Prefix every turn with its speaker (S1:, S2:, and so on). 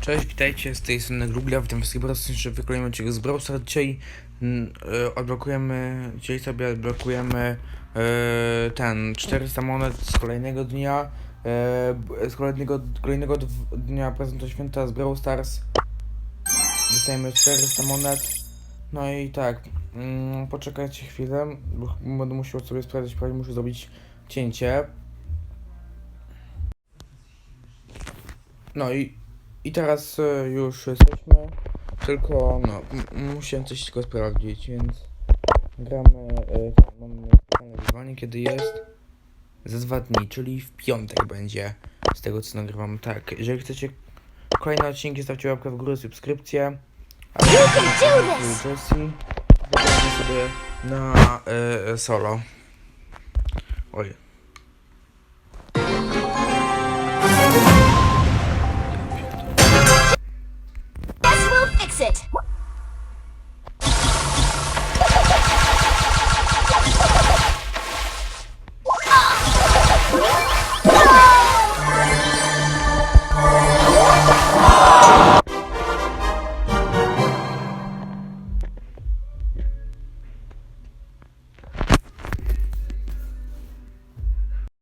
S1: Cześć, witajcie z tej strony Grugla, witam wszystkich bardzo serdecznie w kolejnym z Brawl Stars. Dzisiaj e, odblokujemy, dzisiaj sobie odblokujemy e, ten 400 monet z kolejnego dnia, b- z kolejnego, kolejnego dnia prezentu święta z Brawl Stars. Dostajemy 400 monet. No i tak, mm, poczekajcie chwilę, bo będę musiał sobie sprawdzić, prawie muszę zrobić cięcie. No i i teraz e, już jesteśmy, tylko no, musiałem coś tylko sprawdzić, więc gramy, tak, mamy wyzwanie, kiedy jest za dwa dni, czyli w piątek będzie, z tego co nagrywam. Tak, jeżeli chcecie kolejne odcinki, stawcie łapkę w górę, subskrypcję. A Jessie, sobie na e, solo. Oj,